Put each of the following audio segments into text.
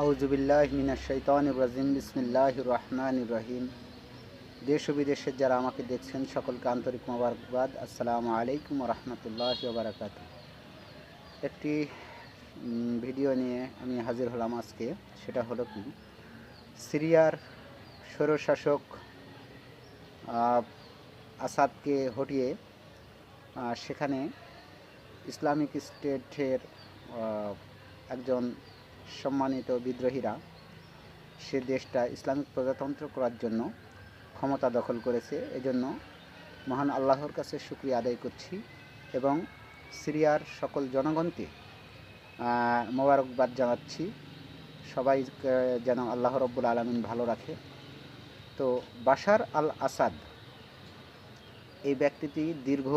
আউজুবিল্লাহ মিনা শৈতান রাজিম বিসমিল্লাহ রহমান রহিম। দেশ ও বিদেশের যারা আমাকে দেখছেন, সকলকে আন্তরিক মোবারকবাদ। আসসালামু আলাইকুম রহমতুল্লাহ বারাকাত একটি ভিডিও নিয়ে আমি হাজির হলাম আজকে। সেটা হলো কি? সিরিয়ার স্বৈরশাসক আসাদকে হটিয়ে সেখানে ইসলামিক স্টেটের একজন সম্মানিত বিদ্রোহীরা, সে দেশটা ইসলামিক প্রজাতন্ত্র করার জন্য ক্ষমতা দখল করেছে। এজন্য মহান আল্লাহর কাছে শুক্রিয়া আদায় করছি এবং সিরিয়ার সকল জনগণকে মোবারকবাদ জানাচ্ছি। সবাই যেন আল্লাহ রব্বুল আলমিন ভালো রাখে। তো বাশার আল আসাদ এই ব্যক্তিটি দীর্ঘ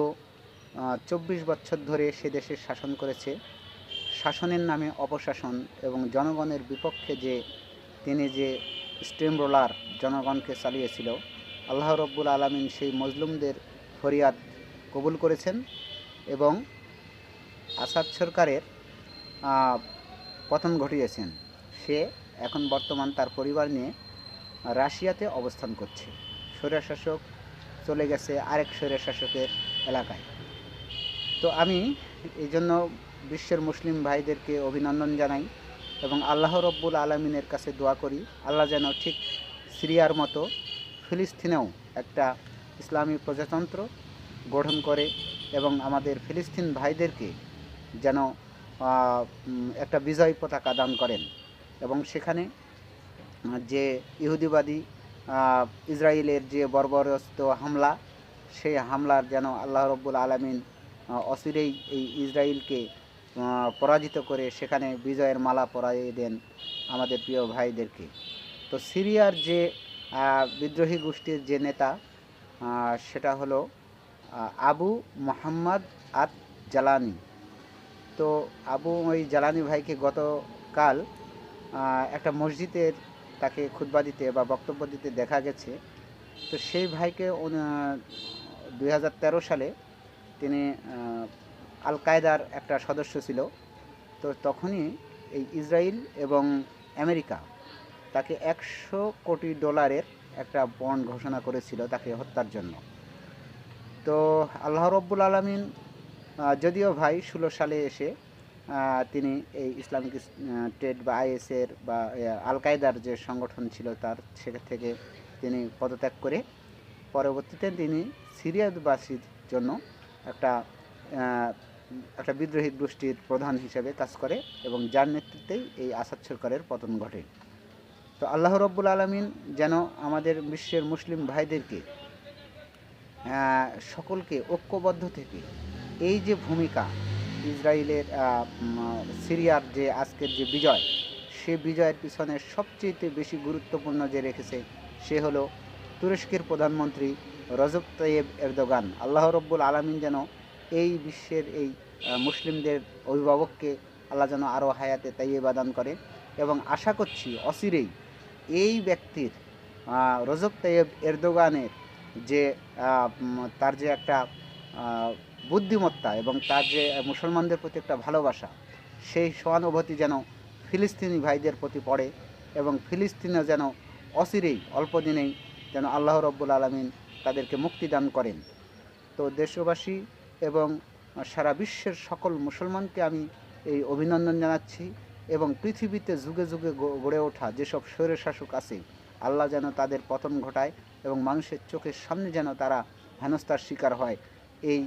চব্বিশ বছর ধরে সে দেশে শাসন করেছে। শাসনের নামে অপশাসন এবং জনগণের বিপক্ষে যে তিনি যে স্টেম রোলার জনগণকে চালিয়েছিল, আল্লাহ রব্বুল আলমিন সেই মজলুমদের ফরিয়াদ কবুল করেছেন এবং আসাদ সরকারের পতন ঘটিয়েছেন। সে এখন বর্তমান তার পরিবার নিয়ে রাশিয়াতে অবস্থান করছে। স্বৈরশাসক চলে গেছে আরেক স্বৈরশাসকের এলাকায়। তো আমি এই জন্য বিশ্বের মুসলিম ভাইদেরকে অভিনন্দন জানাই এবং আল্লাহ রব্বুল আলমিনের কাছে দোয়া করি, আল্লাহ যেন ঠিক সিরিয়ার মতো ফিলিস্তিনেও একটা ইসলামী প্রজাতন্ত্র গঠন করে এবং আমাদের ফিলিস্তিন ভাইদেরকে যেন একটা বিজয় পতাকা দান করেন এবং সেখানে যে ইহুদিবাদী ইসরায়েলের যে বর্বরস্ত হামলা, সেই হামলার যেন আল্লাহ রব্বুল আলমিন অচিরেই এই ইসরায়েলকে পরাজিত করে সেখানে বিজয়ের মালা পরাইয়ে দেন আমাদের প্রিয় ভাইদেরকে। তো সিরিয়ার যে বিদ্রোহী গোষ্ঠীর যে নেতা সেটা হলো আবু মোহাম্মদ আত জালানি তো আবু ওই জালানি ভাইকে গতকাল একটা মসজিদের তাকে খুতবা দিতে বা বক্তব্য দিতে দেখা গেছে। তো সেই ভাইকে দু হাজার তেরো সালে তিনি আল কায়দার একটা সদস্য ছিল, তো তখনই এই ইসরায়েল এবং আমেরিকা তাকে একশো কোটি ডলারের একটা বন্ড ঘোষণা করেছিল তাকে হত্যার জন্য। তো আল্লাহ রব্বুল আলমিন যদিও ভাই ষোলো সালে এসে তিনি এই ইসলামিক স্টেট বা আইএসের বা আল কায়দার যে সংগঠন ছিল তার সেখান থেকে তিনি পদত্যাগ করে পরবর্তীতে তিনি সিরিয়াবাসীর জন্য একটা একটা বিদ্রোহী গোষ্ঠীর প্রধান হিসেবে কাজ করে এবং যার নেতৃত্বেই এই আসাদ সরকারের পতন ঘটে। তো আল্লাহ রব্বুল আলমিন যেন আমাদের বিশ্বের মুসলিম ভাইদেরকে সকলকে ঐক্যবদ্ধ থেকে এই যে ভূমিকা ইসরায়েলের সিরিয়ার যে আজকের যে বিজয়, সে বিজয়ের পিছনে সবচেয়ে বেশি গুরুত্বপূর্ণ যে রেখেছে, সে হলো তুরস্কের প্রধানমন্ত্রী রজব তৈয়ব এরদোগান। আল্লাহ রব্বুল আলমিন যেন এই বিশ্বের এই মুসলিমদের অভিভাবককে আল্লাহ যেন আরও হায়াতে তাইয়েবা দান করে এবং আশা করছি অচিরেই এই ব্যক্তির রজব তৈয়ব এরদোগানের যে তার যে একটা বুদ্ধিমত্তা এবং তার যে মুসলমানদের প্রতি একটা ভালোবাসা, সেই সহানুভূতি যেন ফিলিস্তিনি ভাইদের প্রতি পড়ে এবং ফিলিস্তিনে যেন অচিরেই, অল্প দিনেই যেন আল্লাহ রব্বুল আলমিন তাদেরকে মুক্তি দান করেন। তো দেশবাসী এবং সারা বিশ্বের সকল মুসলমানকে আমি এই অভিনন্দন জানাচ্ছি এবং পৃথিবীতে যুগে যুগে গড়ে ওঠা যেসব স্বৈরশাসক আছে, আল্লাহ যেন তাদের পতন ঘটায় এবং মানুষের চোখের সামনে যেন তারা হেনস্থার শিকার হয়। এই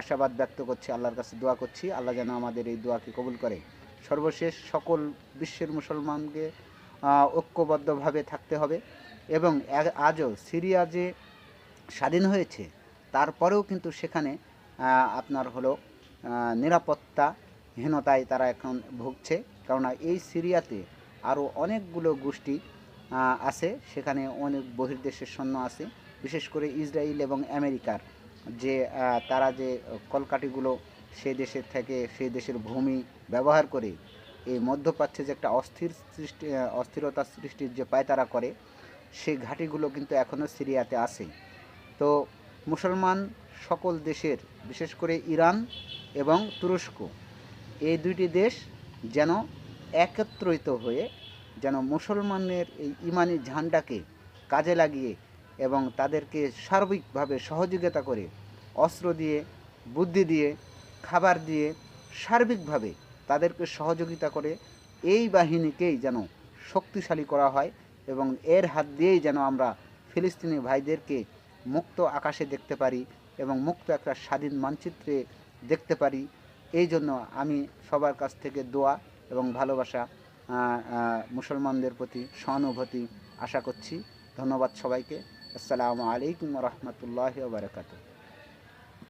আশাবাদ ব্যক্ত করছি, আল্লাহর কাছে দোয়া করছি। আল্লাহ যেন আমাদের এই দোয়াকে কবুল করে। সর্বশেষ সকল বিশ্বের মুসলমানকে ঐক্যবদ্ধভাবে থাকতে হবে এবং আজও সিরিয়া যে স্বাধীন হয়েছে, তারপরেও কিন্তু সেখানে আপনার হলো নিরাপত্তাহীনতায় তারা এখন ভুগছে। কেননা এই সিরিয়াতে আরও অনেকগুলো গোষ্ঠী আছে। সেখানে অনেক বহির্দেশের সৈন্য আছে। বিশেষ করে ইসরায়েল এবং আমেরিকার যে তারা যে কলকাঠিগুলো সেই দেশের থেকে সেই দেশের ভূমি ব্যবহার করে, এই মধ্যপ্রাচ্যে যে একটা অস্থির সৃষ্টি অস্থিরতা সৃষ্টির যে পায়তারা করে, সেই ঘাঁটিগুলো কিন্তু এখনও সিরিয়াতে আছে। তো মুসলমান সকল দেশের, বিশেষ করে ইরান এবং তুরস্ক, এই দুইটি দেশ যেন একত্রিত হয়ে, যেন মুসলমানের এই ইমানি ঝান্ডাকে কাজে লাগিয়ে এবং তাদেরকে সার্বিকভাবে সহযোগিতা করে, অস্ত্র দিয়ে, বুদ্ধি দিয়ে, খাবার দিয়ে সার্বিকভাবে তাদেরকে সহযোগিতা করে, এই বাহিনীকেই যেন শক্তিশালী করা হয় এবং এর হাত দিয়েই যেন আমরা ফিলিস্তিনি ভাইদেরকে মুক্ত আকাশে দেখতে পারি এবং মুক্ত একটা স্বাধীন মানচিত্রে দেখতে পারি। এই জন্য আমি সবার কাছ থেকে দোয়া এবং ভালোবাসা মুসলমানদের প্রতি সহানুভূতি আশা করছি। ধন্যবাদ সবাইকে। আসসালামু আলাইকুম রহমতুল্লাহ বারকাতু